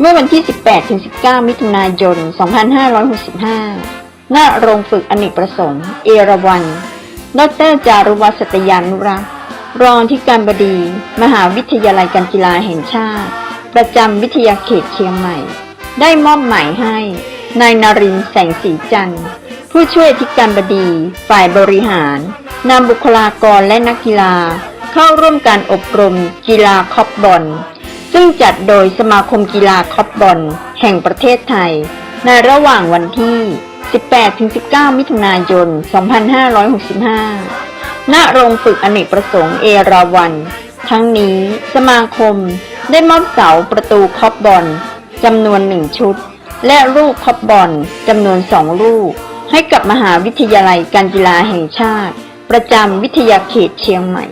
เมื่อวันที่ 18-19 มิถุนายน 2565 ณ โรงฝึกอเนกประสงค์ เอราวัณดรจารุวัฒน์สตยานุรักษ์รองที่การบดี มหาวิทยาลัยการกีฬาแห่งชาติ ประจำวิทยาเขตเชียงใหม่ ได้มอบหมายให้ นายนารินทร์แสงสีจันทร์ ผู้ช่วยที่การบดี ฝ่ายบริหารนำบุคลากรและนักกีฬา เข้าร่วมการอบรมกีฬาคอปบอล ซึ่งจัดโดยสมาคมกีฬาคอปบอล แห่งประเทศไทย ในระหว่างวันที่ 18-19 มิถุนายน 2565 ณ โรงฝึกอเนกประสงค์เอราวัน ทั้งนี้สมาคมได้มอบเสาประตูคอปบอลจำนวนหนึ่งชุด และลูกคอปบอลจำนวนสองลูก ให้กับมหาวิทยาลัยการกีฬาแห่งชาติ ประจำวิทยาเขตเชียงใหม่